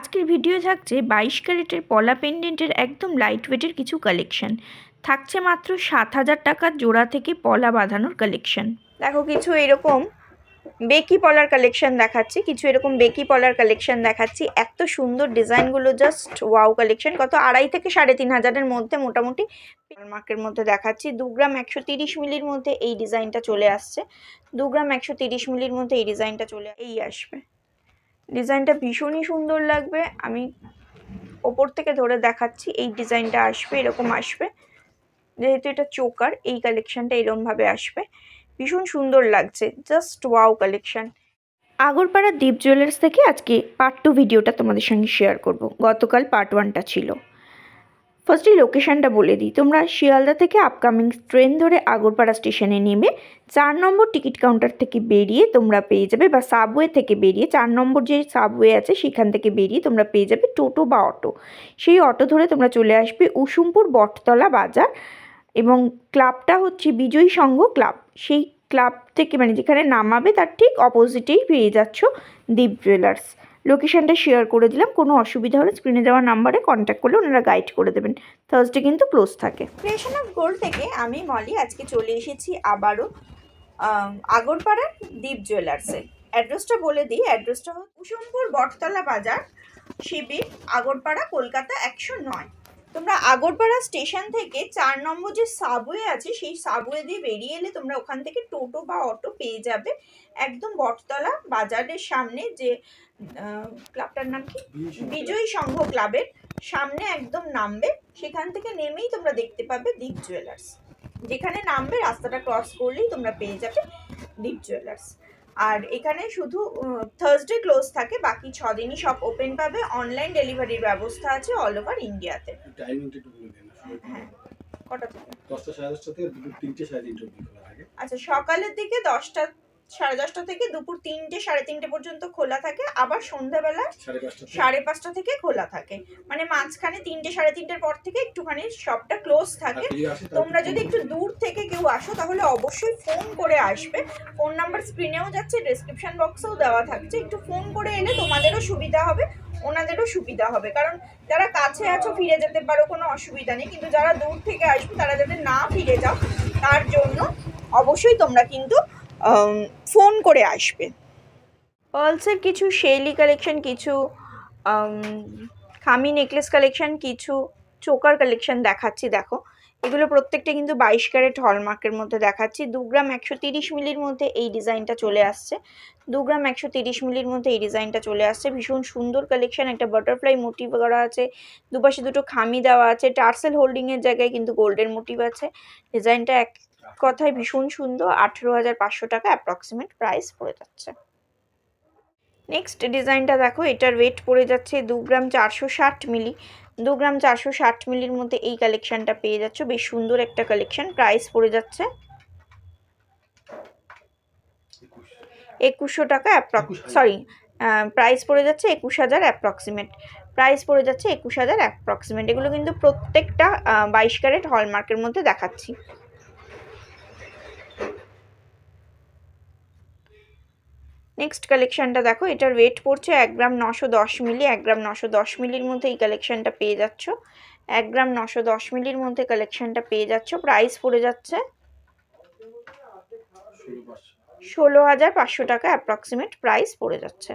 আজকের ভিডিও থাকছে বাইশ ক্যারেটের পলা পেন্ডেন্টের একদম লাইট ওয়েটের কিছু কালেকশন থাকছে মাত্র সাত হাজার টাকার জোড়া থেকে পলা বাঁধানোর কালেকশন দেখো, কিছু এরকম বেকি পলার কালেকশন দেখাচ্ছি, কিছু এরকম বেকি পলার কালেকশন দেখাচ্ছি। এত সুন্দর ডিজাইনগুলো জাস্ট ওয়াও কালেকশন কত আড়াই থেকে সাড়ে তিন হাজারের মধ্যে মোটামুটি মার্কের মধ্যে দেখাচ্ছি। দু গ্রাম একশো তিরিশ মিলির মধ্যে এই ডিজাইনটা চলে আসছে। দু গ্রাম একশো তিরিশ মিলির মধ্যে এই ডিজাইনটা চলে এই আসবে। ডিজাইনটা ভীষণই সুন্দর লাগবে। আমি ওপর থেকে ধরে দেখাচ্ছি, এই ডিজাইনটা আসবে, এরকম আসবে। যেহেতু এটা চোকার, এই কালেকশানটা এরমভাবে আসবে। ভীষণ সুন্দর লাগছে জাস্ট ওয়াও কালেকশান আগরপাড়া দ্বীপ জুয়েলার্স থেকে আজকে পার্ট টু ভিডিওটা তোমাদের সঙ্গে শেয়ার করব। গতকাল পার্ট ওয়ানটা ছিল। ফার্স্টলি লোকেশানটা বলে দিই। তোমরা শিয়ালদা থেকে আপকামিং ট্রেন ধরে আগরপাড়া স্টেশনে নেমে চার নম্বর টিকিট কাউন্টার থেকে বেরিয়ে তোমরা পেয়ে যাবে বা সাবওয়ে থেকে বেরিয়ে, চার নম্বর যে সাবওয়ে আছে সেখান থেকে বেরিয়ে তোমরা পেয়ে যাবে টোটো বা অটো। সেই অটো ধরে তোমরা চলে আসবে উসুমপুর বটতলা বাজার এবং ক্লাবটা হচ্ছে বিজয়ী সংঘ ক্লাব সেই ক্লাব থেকে মানে যেখানে নামাবে তার ঠিক অপোজিটেই পেয়ে যাচ্ছ দীপ জুয়েলার্স লোকেশনটা শেয়ার করে দিলাম। কোনো অসুবিধা হলে স্ক্রিনে দেওয়া নাম্বারে কন্ট্যাক্ট করলে ওনারা গাইড করে দেবেন। থার্সডে কিন্তু ক্লোজ থাকে। ক্রিয়েশন অফ গোল্ড থেকে আমি মলি আজকে চলে এসেছি আবারও আগরপাড়ার দীপ জুয়েলার্সে অ্যাড্রেসটা বলে দিই। অ্যাড্রেসটা হল কুসুমপুর বটতলা বাজার, শিবির, আগরপাড়া, কলকাতা একশো নয়। তোমরা আগরপাড়া স্টেশন থেকে চার নম্বর যে সাবওয়ে আছে, সেই সাবওয়ে দিয়ে বেরিয়ে এলে তোমরা ওখান থেকে টোটো বা অটো পেয়ে যাবে। একদম বটতলা বাজারের সামনে যে ক্লাবটার নাম কি? বিজয়ী সংঘ ক্লাবের সামনে একদম নামবে। সেখান থেকে নেমেই তোমরা দেখতে পাবে দীপ জুয়েলার্স যেখানে নামবে রাস্তাটা ক্রস করলেই তোমরা পেয়ে যাবে দীপ জুয়েলার্স আর এখানে শুধু থার্সডে ক্লোজ থাকে বাকি ছ দিনই সব ওপেন পাবে। অনলাইন ডেলিভারির ব্যবস্থা আছে অল ওভার ইন্ডিয়াতে কটা থেকে? দশটা সাড়ে দশটা থেকে তিনটে সাড়ে তিনটে আচ্ছা সকালের দিকে দশটা সাড়ে দশটা থেকে দুপুর তিনটে সাড়ে তিনটে পর্যন্ত খোলা থাকে। আবার সন্ধ্যাবেলা সাড়ে পাঁচটা থেকে। খোলা থাকে। মানে মাঝখানে তিনটে সাড়ে তিনটের পর থেকে একটুখানি শপটা ক্লোজ থাকে। তাহলে তোমরা যদি একটু দূর থেকে কেউ আসো তাহলে অবশ্যই ফোন করে আসবে। ফোন নাম্বার স্ক্রিনেও যাচ্ছে ডেসক্রিপশন বক্সেও দেওয়া থাকছে। একটু ফোন করে এলে তোমাদেরও সুবিধা হবে ওনাদেরও সুবিধা হবে। কারণ যারা কাছে আছো ফিরে যেতে পারো কোনো অসুবিধা নেই। কিন্তু যারা দূর থেকে আসবে তারা যাতে না ফিরে যাও তার জন্য অবশ্যই তোমরা কিন্তু ফোন করে আসবে। পার্লসের কিছু শেলি কালেকশন, কিছু খামি নেকলেস কালেকশন, কিছু চোকার কালেকশন দেখাচ্ছি, দেখো। এগুলো প্রত্যেকটা কিন্তু বাইশ ক্যারেট হলমার্কের মধ্যে দেখাচ্ছি। দু গ্রাম একশো তিরিশ মিলির মধ্যে এই ডিজাইনটা চলে আসছে। দু গ্রাম একশো তিরিশ মিলির মধ্যে এই ডিজাইনটা চলে আসছে। ভীষণ সুন্দর কালেকশন, একটা বাটারফ্লাই মোটিভ করা আছে। দুপাশে দুটো খামি দেওয়া আছে। টার্সেল হোল্ডিংয়ের জায়গায় কিন্তু গোল্ডের মোটিভ আছে। ডিজাইনটা এক কথায় ভীষণ সুন্দর আঠেরো হাজার পাঁচশো টাকা অ্যাপ্রক্সিমেট প্রাইস পড়ে যাচ্ছে। নেক্সট ডিজাইনটা দেখো এটার ওয়েট পড়ে যাচ্ছে দু গ্রাম চারশো ষাট মিলি। দু গ্রাম চারশো ষাট মিলির মধ্যে এই কালেকশনটা পেয়ে যাচ্ছ বেশ সুন্দর একটা কালেকশন প্রাইস পড়ে যাচ্ছে। একুশশো টাকা অ্যাপ্রক্স সরি প্রাইস পড়ে যাচ্ছে একুশ হাজার অ্যাপ্রক্সিমেট প্রাইস পড়ে যাচ্ছে একুশ হাজার অ্যাপ্রক্সিমেট এগুলো কিন্তু প্রত্যেকটা বাইশ ক্যারেট হলমার্কের মধ্যে দেখাচ্ছি। নেক্সট কালেকশনটা দেখো, এটার ওয়েট পড়ছে এক গ্রাম নশো দশ মিলি, এক গ্রাম নশো দশ মিলির মধ্যে এই কালেকশনটা পেয়ে যাচ্ছ। এক গ্রাম নশো দশ মিলির মধ্যে কালেকশনটা পেয়ে যাচ্ছ প্রাইস পড়ে যাচ্ছে ষোলো হাজার পাঁচশো টাকা অ্যাপ্রক্সিমেট প্রাইস পড়ে যাচ্ছে।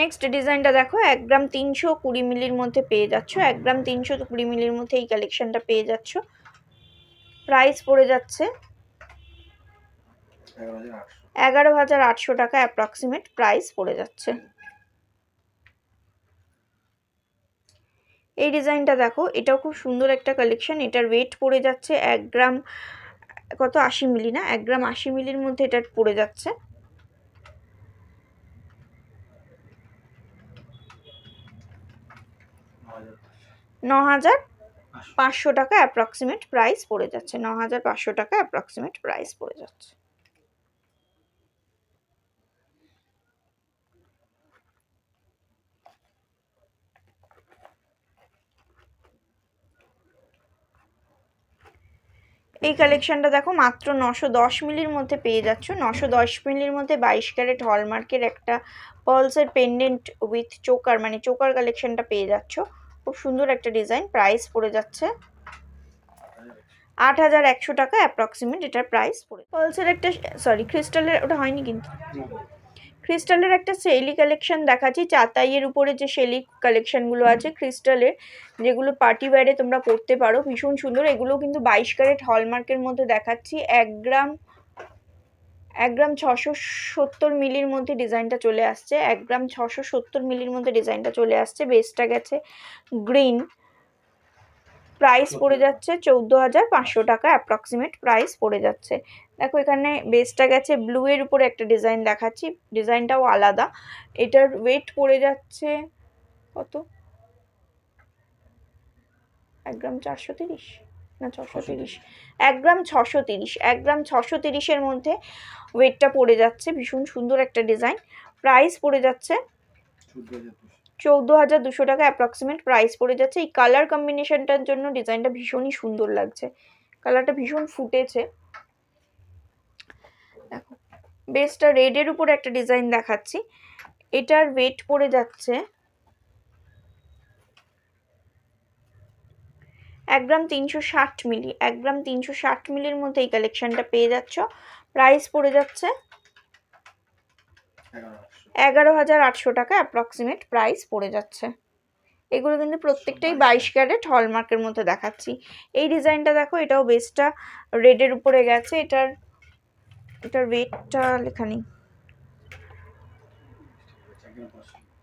নেক্সট ডিজাইনটা দেখো, এক গ্রাম তিনশো কুড়ি মিলির মধ্যে পেয়ে যাচ্ছ, এক গ্রাম তিনশো কুড়ি মিলির মধ্যে এই কালেকশনটা পেয়ে যাচ্ছ। প্রাইস পড়ে যাচ্ছে এগারো হাজার আটশো টাকা অ্যাপ্রক্সিমেট প্রাইস পড়ে যাচ্ছে। এই ডিজাইনটা দেখো, এটাও খুব সুন্দর একটা কালেকশন এটার ওয়েট পড়ে যাচ্ছে এক গ্রাম, কত? আশি মিলি না? এক গ্রাম আশি মিলির মধ্যে এটা পড়ে যাচ্ছে। ন হাজার পাঁচশো টাকা অ্যাপ্রক্সিমেট প্রাইস পড়ে যাচ্ছে। ন হাজার পাঁচশো টাকা অ্যাপ্রক্সিমেট প্রাইস পড়ে যাচ্ছে। এই কালেকশানটা দেখো মাত্র নশো দশ মিলির মধ্যে পেয়ে যাচ্ছ। নশো দশ মিলির মধ্যে বাইশ ক্যারেট হলমার্কের একটা পলসের পেন্ডেন্ট উইথ চোকার মানে চোকার কালেকশানটা পেয়ে যাচ্ছ। খুব সুন্দর একটা ডিজাইন প্রাইস পড়ে যাচ্ছে আট হাজার একশো টাকা অ্যাপ্রক্সিমেট এটার প্রাইস পড়ে। পার্লসের একটা সরি ক্রিস্টালের ওটা হয়নি কিন্তু। ক্রিস্টালের একটা শেলি কালেকশন দেখাচ্ছি। চাতাইয়ের উপরে যে শেলি কালেকশনগুলো আছে ক্রিস্টালের যেগুলো পার্টি ওয়্যারে তোমরা পরতে পারো ভীষণ সুন্দর। এগুলো কিন্তু বাইশ ক্যারেট হলমার্কের মধ্যে দেখাচ্ছি। এক গ্রাম এক গ্রাম ছশো সত্তর মিলির মধ্যে ডিজাইনটা চলে আসছে। এক গ্রাম ছশো সত্তর মিলির মধ্যে ডিজাইনটা চলে আসছে। বেসটা গেছে গ্রিন প্রাইস পড়ে যাচ্ছে চৌদ্দো হাজার পাঁচশো টাকা অ্যাপ্রক্সিমেট প্রাইস পড়ে যাচ্ছে। দেখো এখানে বেসটা গেছে ব্লু এর উপরে একটা ডিজাইন দেখাচ্ছি। ডিজাইনটাও আলাদা। এটার ওয়েট পড়ে যাচ্ছে কত? এক গ্রাম চারশো তিরিশ না ছশো তিরিশ? এক গ্রাম ছশো তিরিশ। এক গ্রাম ছশো তিরিশের মধ্যে ওয়েটটা পড়ে যাচ্ছে। ভীষণ সুন্দর একটা ডিজাইন প্রাইস পড়ে যাচ্ছে চোদ্দ হাজার দুশো টাকা অ্যাপ্রক্সিমেট প্রাইস পড়ে যাচ্ছে। এই কালার কম্বিনেশনটার জন্য ডিজাইনটা ভীষণই সুন্দর লাগছে। কালারটা ভীষণ ফুটেছে। দেখো। বেসটা রেডের উপরে একটা ডিজাইন দেখাচ্ছি। এটার ওয়েট পড়ে যাচ্ছে এক গ্রাম তিনশো ষাট মিলি। এক গ্রাম তিনশো ষাট মিলির মধ্যে এই কালেকশনটা পেয়ে যাচ্ছ। প্রাইস পড়ে যাচ্ছে এগারো হাজার আটশো টাকা অ্যাপ্রক্সিমেট প্রাইস পড়ে যাচ্ছে। এগুলো কিন্তু প্রত্যেকটাই বাইশ ক্যারেট হলমার্কের মধ্যে দেখাচ্ছি। এই ডিজাইনটা দেখো, এটাও বেসটা রেডের উপরে গেছে। এটার এটার ওয়েটটা লেখা নেই।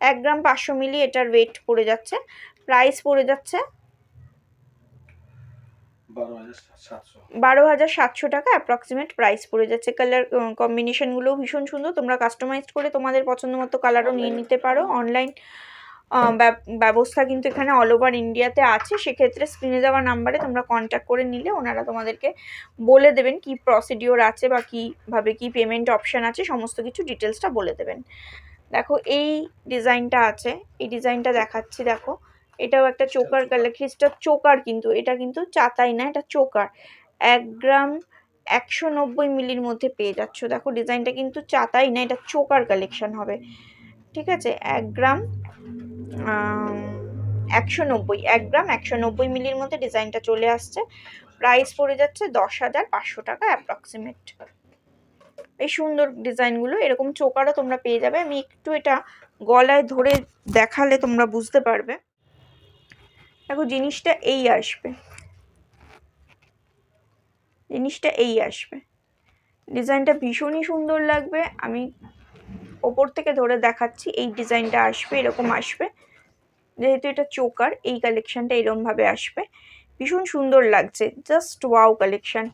এক গ্রাম পাঁচশো মিলি এটার ওয়েট পড়ে যাচ্ছে। প্রাইস পড়ে যাচ্ছে বারো হাজার সাতশো টাকা অ্যাপ্রক্সিমেট প্রাইস পড়ে যাচ্ছে। কালার কম্বিনেশনগুলোও ভীষণ সুন্দর। তোমরা কাস্টমাইজ করে তোমাদের পছন্দ মতো কালারও নিয়ে নিতে পারো। অনলাইন ব্যবস্থা কিন্তু এখানে অল ওভার ইন্ডিয়াতে আছে। সেক্ষেত্রে স্ক্রিনে দেওয়া নাম্বারে তোমরা কন্ট্যাক্ট করে নিলে ওনারা তোমাদেরকে বলে দেবেন কি প্রসিডিওর আছে বা কীভাবে কি পেমেন্ট অপশান আছে সমস্ত কিছু ডিটেলসটা বলে দেবেন। দেখো এই ডিজাইনটা আছে। এই ডিজাইনটা দেখাচ্ছি দেখো। এটাও একটা চোকার কালার খ্রিস্টার চোকার কিন্তু এটা কিন্তু চাতাই না এটা চোকার এক গ্রাম একশো নব্বই মিলির মধ্যে পেয়ে যাচ্ছ। দেখো ডিজাইনটা কিন্তু চাতাই না এটা চোকার কালেকশন হবে। ঠিক আছে? এক গ্রাম একশো নব্বই, এক গ্রাম একশো নব্বই মিলির মধ্যে ডিজাইনটা চলে আসছে। প্রাইস পড়ে যাচ্ছে দশ হাজার পাঁচশো টাকা অ্যাপ্রক্সিমেট এই সুন্দর ডিজাইনগুলো, এরকম চোকারও তোমরা পেয়ে যাবে। আমি একটু এটা গলায় ধরে দেখালে তোমরা বুঝতে পারবে। দেখো, জিনিসটা এই আসবে। জিনিসটা এই আসবে। ডিজাইনটা ভীষণই সুন্দর লাগবে। আমি ওপর থেকে ধরে দেখাচ্ছি, এই ডিজাইনটা আসবে, এরকম আসবে। যেহেতু এটা চোকার, এই কালেকশানটা এরকমভাবে আসবে। ভীষণ সুন্দর লাগছে জাস্ট ওয়াও কালেকশান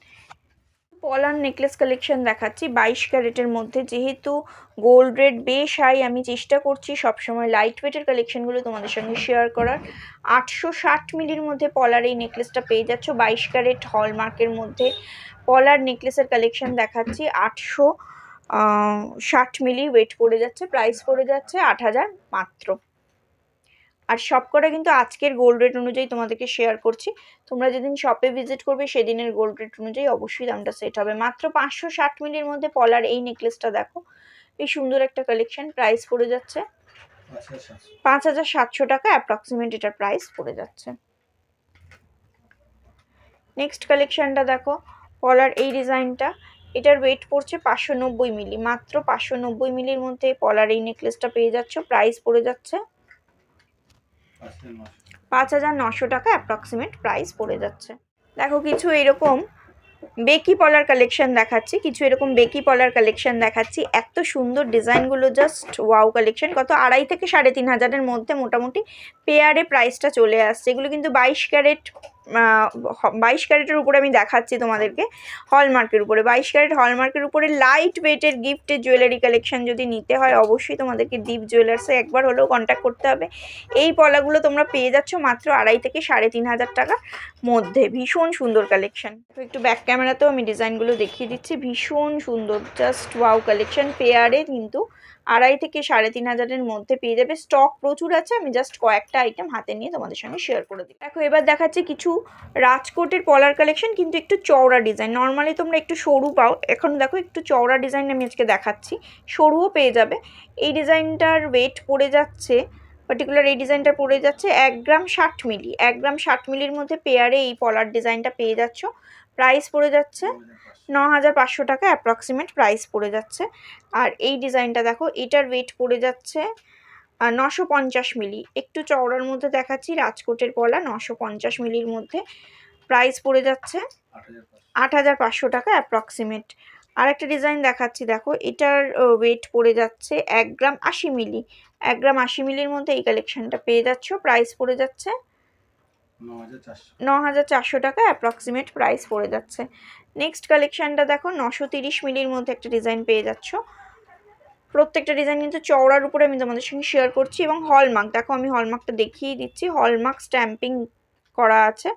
পলার নেকলেস কালেকশন দেখাচ্ছি, বাইশ ক্যারেটের মধ্যে। যেহেতু গোল্ড রেট বেশ হাই আমি চেষ্টা করছি সবসময় লাইট ওয়েটের কালেকশনগুলো তোমাদের সঙ্গে শেয়ার করার। আটশো ষাট মিলির মধ্যে পলার এই নেকলেসটা পেয়ে যাচ্ছ, বাইশ ক্যারেট হলমার্কের মধ্যে। পলার নেকলেসের কালেকশন দেখাচ্ছি, আটশো ষাট মিলি ওয়েট পড়ে যাচ্ছে প্রাইস পড়ে যাচ্ছে আট হাজার মাত্র। আর সবকটা কিন্তু আজকের গোল্ড রেট অনুযায়ী তোমাদেরকে শেয়ার করছি। তোমরা যেদিন শপে ভিজিট করবে, সেদিনের গোল্ড রেট অনুযায়ী অবশ্যই দামটা সেট হবে। মাত্র পাঁচশো ষাট মিলির মধ্যে পলার এই নেকলেসটা দেখো। এই সুন্দর একটা কালেকশন প্রাইস পড়ে যাচ্ছে পাঁচ হাজার সাতশো টাকা অ্যাপ্রক্সিমেট এটার প্রাইস পড়ে যাচ্ছে। নেক্সট কালেকশনটা দেখো, পলার এই ডিজাইনটা এটার ওয়েট পড়ছে পাঁচশো নব্বই মিলি মাত্র পাঁচশো নব্বই মিলির মধ্যে পলার এই নেকলেসটা পেয়ে যাচ্ছ প্রাইস পড়ে যাচ্ছে পাঁচ হাজার নশো টাকা অ্যাপ্রক্সিমেট প্রাইস পড়ে যাচ্ছে। দেখো কিছু এরকম বেকি পলার কালেকশন দেখাচ্ছি, কিছু এরকম বেকি পলার কালেকশন দেখাচ্ছি। এত সুন্দর ডিজাইনগুলো জাস্ট ওয়াও কালেকশন কত আড়াই থেকে সাড়ে তিন হাজারের মধ্যে মোটামুটি পেয়ারে প্রাইসটা চলে আসছে। এগুলো কিন্তু বাইশ ক্যারেট বাইশ ক্যারেটের উপরে আমি দেখাচ্ছি তোমাদেরকে হলমার্কের উপরে। বাইশ ক্যারেট হলমার্কের উপরে লাইট ওয়েটের গিফটের জুয়েলারি কালেকশন যদি নিতে হয়, অবশ্যই তোমাদেরকে দীপ জুয়েলার্সে একবার হলেও কন্ট্যাক্ট করতে হবে। এই পলাগুলো তোমরা পেয়ে যাচ্ছ মাত্র আড়াই থেকে সাড়ে তিন হাজার টাকার মধ্যে। ভীষণ সুন্দর কালেকশন একটু ব্যাক ক্যামেরাতেও আমি ডিজাইনগুলো দেখিয়ে দিচ্ছি। ভীষণ সুন্দর জাস্ট ওয়াও কালেকশন পেয়ারে কিন্তু আড়াই থেকে সাড়ে তিন হাজারের মধ্যে পেয়ে যাবে। স্টক প্রচুর আছে, আমি জাস্ট কয়েকটা আইটেম হাতে নিয়ে তোমাদের সঙ্গে শেয়ার করে দিই দেখো, এবার দেখাচ্ছে কিছু রাজকোটের পলার কালেকশন কিন্তু একটু চওড়া ডিজাইন নর্মালি তোমরা একটু সরু পাও। এখন দেখো একটু চওড়া ডিজাইন আমি আজকে দেখাচ্ছি। সরুও পেয়ে যাবে। এই ডিজাইনটার ওয়েট পড়ে যাচ্ছে পার্টিকুলার এই ডিজাইনটা পড়ে যাচ্ছে এক গ্রাম ষাট মিলি। এক গ্রাম ষাট মিলির মধ্যে পেয়ারে এই পলার ডিজাইনটা পেয়ে যাচ্ছ। প্রাইস পড়ে যাচ্ছে ন হাজার পাঁচশো টাকা অ্যাপ্রক্সিমেট প্রাইস পড়ে যাচ্ছে। আর এই ডিজাইনটা দেখো, এটার ওয়েট পড়ে যাচ্ছে নশো পঞ্চাশ মিলি। একটু চওড়ার মধ্যে দেখাচ্ছি রাজকোটের পলা নশো পঞ্চাশ মিলির মধ্যে। প্রাইস পড়ে যাচ্ছে আট হাজার পাঁচশো টাকা অ্যাপ্রক্সিমেট আর একটা ডিজাইন দেখাচ্ছি দেখো এটার ওয়েট পড়ে যাচ্ছে এক গ্রাম আশি মিলি। এক গ্রাম আশি মিলির মধ্যে এই কালেকশনটা পেয়ে যাচ্ছ প্রাইস পড়ে যাচ্ছে ন হাজার চারশো টাকা অ্যাপ্রক্সিমেট প্রাইস পড়ে যাচ্ছে। নেক্সট কালেকশনটা দেখো নশো তিরিশ মিলির মধ্যে একটা ডিজাইন পেয়ে যাচ্ছ। প্রত্যেকটা ডিজাইন কিন্তু চওড়ার উপরে আমি তোমাদের সঙ্গে শেয়ার করছি এবং হলমার্ক দেখো, আমি হলমার্কটা দেখিয়ে দিচ্ছি। হলমার্ক স্ট্যাম্পিং করা আছে।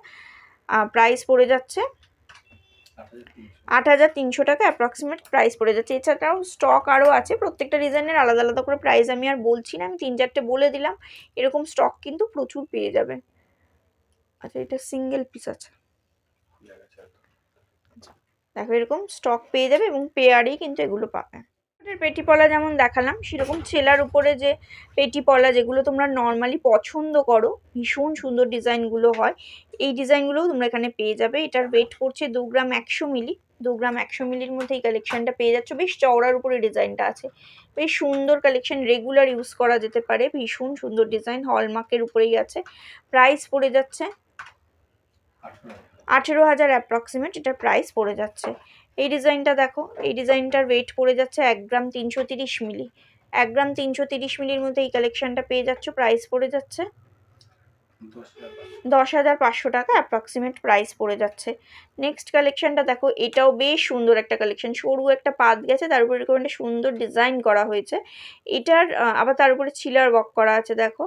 প্রাইস পড়ে যাচ্ছে আট হাজার তিনশো টাকা অ্যাপ্রক্সিমেট প্রাইস পড়ে যাচ্ছে। এছাড়াও স্টক আরও আছে। প্রত্যেকটা ডিজাইনের আলাদা আলাদা করে প্রাইস আমি আর বলছি না। আমি তিন চারটে বলে দিলাম। এরকম স্টক কিন্তু প্রচুর পেয়ে যাবে। আচ্ছা এটা সিঙ্গেল পিস আছে। দেখো, এরকম স্টক পেয়ে যাবে এবং পেয়ারেই কিন্তু এগুলো পাবে। পেটি পলা যেমন দেখালাম, সেরকম ছেলার উপরে যে পেটি পলা যেগুলো তোমরা নর্মালি পছন্দ করো, ভীষণ সুন্দর ডিজাইনগুলো হয়। এই ডিজাইনগুলোও তোমরা এখানে পেয়ে যাবে। এটার ওয়েট করছে দু গ্রাম একশো মিলি। দু গ্রাম একশো মিলির মধ্যে এই কালেকশনটা পেয়ে যাচ্ছ। বেশ চওড়ার উপরে ডিজাইনটা আছে। বেশ সুন্দর কালেকশন রেগুলার ইউজ করা যেতে পারে। ভীষণ সুন্দর ডিজাইন হলমার্কের উপরেই আছে। প্রাইস পড়ে যাচ্ছে আঠারো হাজার অ্যাপ্রক্সিমেট এটার প্রাইস পড়ে যাচ্ছে। এই ডিজাইনটা দেখো, এই ডিজাইনটার ওয়েট পড়ে যাচ্ছে এক গ্রাম তিনশো তিরিশ মিলি। এক গ্রাম তিনশো তিরিশ মিলির মধ্যে এই কালেকশনটা পেয়ে যাচ্ছ প্রাইস পড়ে যাচ্ছে দশ হাজার পাঁচশো টাকা অ্যাপ্রক্সিমেট প্রাইস পড়ে যাচ্ছে। নেক্সট কালেকশনটা দেখো, এটাও বেশ সুন্দর একটা কালেকশন সরু একটা পাত গেছে, তার উপরে এরকম একটা সুন্দর ডিজাইন করা হয়েছে। এটার আবার তার উপরে চিলার ওয়ার্ক করা আছে, দেখো।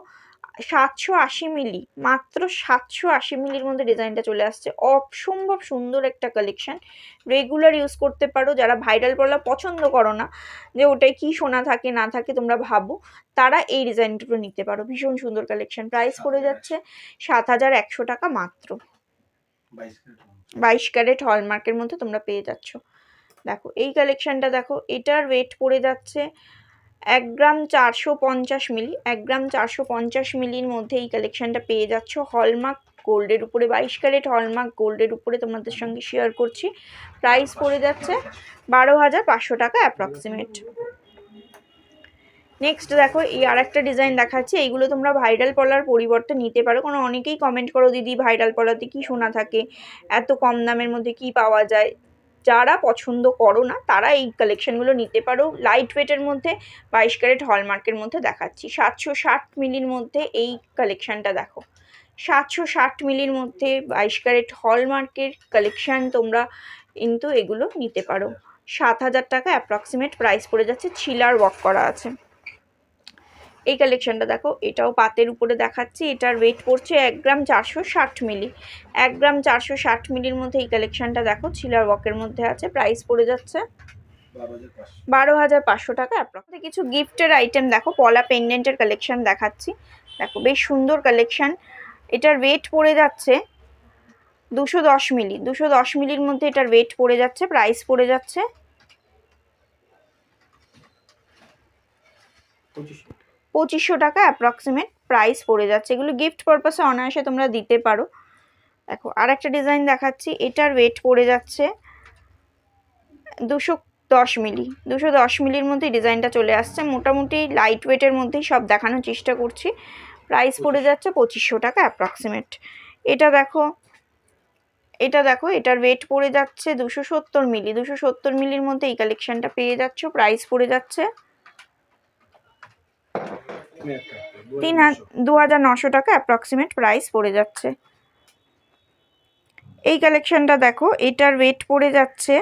সাতশো আশি মিলি মাত্র সাতশো আশি মিলির মধ্যে ডিজাইনটা চলে আসছে। অসম্ভব সুন্দর একটা কালেকশন রেগুলার ইউজ করতে পারো যারা ভাইরাল পলা পছন্দ করো না যে ওটায় কি সোনা থাকে না থাকে তোমরা ভাবো তারা এই ডিজাইনগুলো নিতে পারো। ভীষণ সুন্দর কালেকশন প্রাইস পড়ে যাচ্ছে সাত হাজার একশো টাকা মাত্র। বাইশ ক্যারেট বাইশ ক্যারেট হলমার্কের মধ্যে তোমরা পেয়ে যাচ্ছ। দেখো এই কালেকশনটা দেখো এটার ওয়েট পড়ে যাচ্ছে এক গ্রাম চারশো পঞ্চাশ মিলি, এক গ্রাম চারশো পঞ্চাশ মিলির মধ্যে এই কালেকশনটা পেয়ে যাচ্ছ। হলমার্ক গোল্ডের উপরে, বাইশ ক্যারেট হলমার্ক গোল্ডের উপরে তোমাদের সঙ্গে শেয়ার করছি। প্রাইস পড়ে যাচ্ছে বারো হাজার পাঁচশো টাকা অ্যাপ্রক্সিমেট নেক্সট দেখো, এই আর একটা ডিজাইন দেখাচ্ছি। এইগুলো তোমরা ভাইরাল পলার পরিবর্তে নিতে পারো। কারণ অনেকেই কমেন্ট করো, দিদি ভাইরাল পলাতে কি শোনা থাকে? এত কম দামের মধ্যে কি পাওয়া যায়? যারা পছন্দ করো না, তারা এই কালেকশানগুলো নিতে পারো। লাইট ওয়েটের মধ্যে বাইশ ক্যারেট হলমার্কের মধ্যে দেখাচ্ছি। সাতশো ষাট মিলির মধ্যে এই কালেকশানটা দেখো। সাতশো ষাট মিলির মধ্যে বাইশ ক্যারেট হলমার্কের কালেকশান তোমরা কিন্তু এগুলো নিতে পারো। সাত হাজার টাকা অ্যাপ্রক্সিমেট প্রাইস পড়ে যাচ্ছে। ছিলার ওয়াক করা আছে। এই কালেকশনটা দেখো, এটাও পাতের উপরে দেখাচ্ছি, এটার ওয়েট পড়ছে এক গ্রাম চারশো ষাট মিলি। এক গ্রাম চারশো ষাট মিলির মধ্যে এই কালেকশনটা দেখো ছিলার ওয়ার্কের মধ্যে আছে প্রাইস পড়ে যাচ্ছে বারো হাজার পাঁচশো বারো হাজার পাঁচশো টাকা অ্যাপ্রক্স কিছু গিফটের আইটেম দেখো, পলা পেন্ডেন্টের কালেকশন দেখাচ্ছি। দেখো, বেশ সুন্দর কালেকশন এটার ওয়েট পড়ে যাচ্ছে দুশো দশ মিলি। দুশো দশ মিলির মধ্যে এটার ওয়েট পড়ে যাচ্ছে প্রাইস পড়ে যাচ্ছে। পঁচিশশো টাকা অ্যাপ্রক্সিমেট প্রাইস পড়ে যাচ্ছে। এগুলো গিফট পারপাসে অনায়াসে তোমরা দিতে পারো। দেখো আর একটা ডিজাইন দেখাচ্ছি। এটার ওয়েট পড়ে যাচ্ছে দুশো দশ মিলি। দুশো দশ মিলির মধ্যে ডিজাইনটা চলে আসছে। মোটামুটি লাইট ওয়েটের মধ্যেই সব দেখানোর চেষ্টা করছি। প্রাইস পড়ে যাচ্ছে পঁচিশশো টাকা অ্যাপ্রক্সিমেট এটা দেখো এটা দেখো এটার ওয়েট পড়ে যাচ্ছে দুশো সত্তর মিলি। দুশো সত্তর মিলির মধ্যে এই কালেকশানটা পেয়ে যাচ্ছ। প্রাইস পড়ে যাচ্ছে তিন দু হাজার নশো টাকা অ্যাপ্রক্সিমেট প্রাইস পড়ে যাচ্ছে। এই কালেকশনটা দেখো, এটার ওয়েট পড়ে যাচ্ছে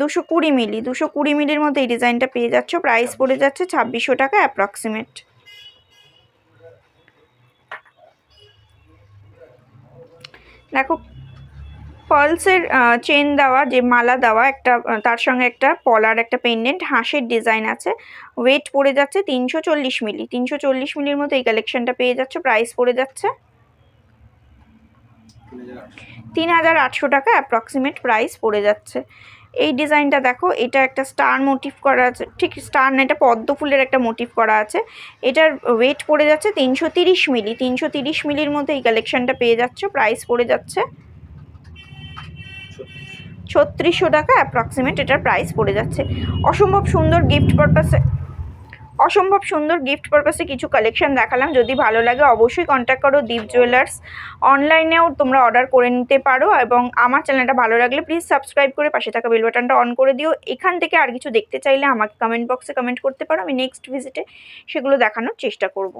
দুশো কুড়ি মিলি দুশো কুড়ি মিলির মধ্যে এই ডিজাইনটা পেয়ে যাচ্ছ প্রাইস পড়ে যাচ্ছে ছাব্বিশশো টাকা অ্যাপ্রক্সিমেট দেখো পার্লসের চেন দেওয়া, যে মালা দেওয়া, একটা তার সঙ্গে একটা পলার, একটা পেন্ডেন্ট হাঁসের ডিজাইন আছে। ওয়েট পড়ে যাচ্ছে তিনশো চল্লিশ মিলি তিনশো চল্লিশ মিলির মতো এই কালেকশনটা পেয়ে যাচ্ছে প্রাইস পড়ে যাচ্ছে তিন হাজার আটশো টাকা অ্যাপ্রক্সিমেট প্রাইস পড়ে যাচ্ছে। এই ডিজাইনটা দেখো, এটা একটা স্টার মোটিভ করা আছে, ঠিক স্টার না, এটা পদ্ম ফুলের একটা মোটিভ করা আছে। এটার ওয়েট পড়ে যাচ্ছে তিনশো তিরিশ মিলি তিনশো তিরিশ মিলির মধ্যে এই কালেকশনটা পেয়ে যাচ্ছে প্রাইস পড়ে যাচ্ছে। ছত্রিশশো টাকা অ্যাপ্রক্সিমেট এটার প্রাইস পড়ে যাচ্ছে। অসম্ভব সুন্দর গিফট পারপাসে অসম্ভব সুন্দর গিফট পারপাসে কিছু কালেকশন দেখালাম। যদি ভালো লাগে অবশ্যই কন্ট্যাক্ট করো দীপ জুয়েলার্স অনলাইনেও তোমরা অর্ডার করে নিতে পারো এবং আমার চ্যানেলটা ভালো লাগলে প্লিজ সাবস্ক্রাইব করে পাশে থাকা বেল বাটনটা অন করে দিও। এখান থেকে আর কিছু দেখতে চাইলে আমাকে কমেন্ট বক্সে কমেন্ট করতে পারো। আমি নেক্সট ভিজিটে সেগুলো দেখানোর চেষ্টা করব।